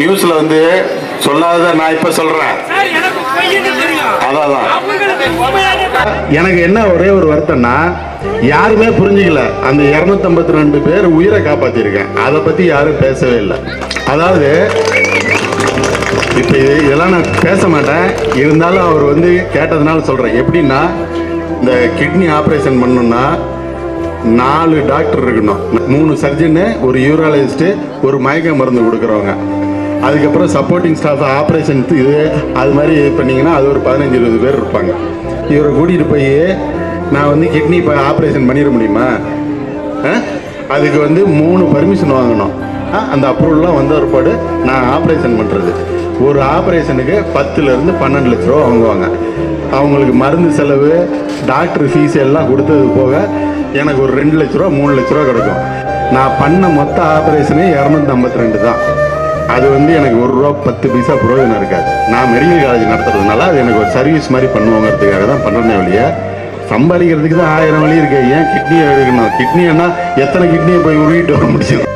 நியூஸ்ல வந்து சொல்லாத நான் இப்ப சொல்றேன். சார் எனக்கு பொய்ன்னு தெரியும். அதான் எனக்கு என்ன ஒரே ஒரு வருத்தம்னா யாருமே புரிஞ்சுக்கல. அந்த 252 ரெண்டு பேர் உயிரை காப்பாத்திருக்கேன். அதை பத்தி யாரும் பேசவே இல்லை. அதாவது இப்போ இது இதெல்லாம் நான் பேச மாட்டேன். இருந்தாலும் அவர் வந்து கேட்டதுனால சொல்றேன். எப்படின்னா இந்த கிட்னி ஆப்ரேஷன் பண்ணணும்னா நாலு டாக்டர் இருக்கணும். மூணு சர்ஜனு ஒரு யூராலஜிஸ்ட்டு ஒரு மயக்க மருந்து கொடுக்குறவங்க. அதுக்கப்புறம் சப்போர்ட்டிங் ஸ்டாஃப் ஆப்ரேஷன் இது அது மாதிரி இது பண்ணிங்கன்னா அது ஒரு பதினஞ்சு இருபது பேர் இருப்பாங்க. இவரை கூட்டிகிட்டு போய் நான் வந்து கிட்னி இப்போ ஆப்ரேஷன் பண்ணிட முடியுமா? அதுக்கு வந்து மூணு பர்மிஷன் வாங்கணும். ஆ, அந்த அப்ரூவல்லாம் வந்த ஒருபாடு நான் ஆப்ரேஷன் பண்ணுறது ஒரு ஆப்ரேஷனுக்கு பத்துலேருந்து பன்னெண்டு லட்ச ரூபா வாங்குவாங்க. அவங்களுக்கு மருந்து செலவு டாக்டர் ஃபீஸ் எல்லாம் கொடுத்தது போக எனக்கு ஒரு ரெண்டு லட்ச ரூபா மூணு லட்ச ரூபா கிடைக்கும். நான் பண்ண மொத்த ஆப்ரேஷனே இரநூத்தி ஐம்பத்தி ரெண்டு தான். அது வந்து எனக்கு ஒரு ரூபா பத்து பைசா பிரயோஜனம் இருக்காது. நான் மெடிக்கல் காலேஜ் நடத்துறதுனால அது எனக்கு ஒரு சர்வீஸ் மாதிரி பண்ணுவோங்கிறதுக்காக தான் பண்ணுறேன் வழிய சம்பாதிக்கிறதுக்கு தான் ஆயிரம் வழி இருக்கு. ஏன் கிட்னியை எடுக்கணும்? கிட்னின்னா எத்தனை கிட்னியை போய் உருகிட்டு வர முடிச்சிடும்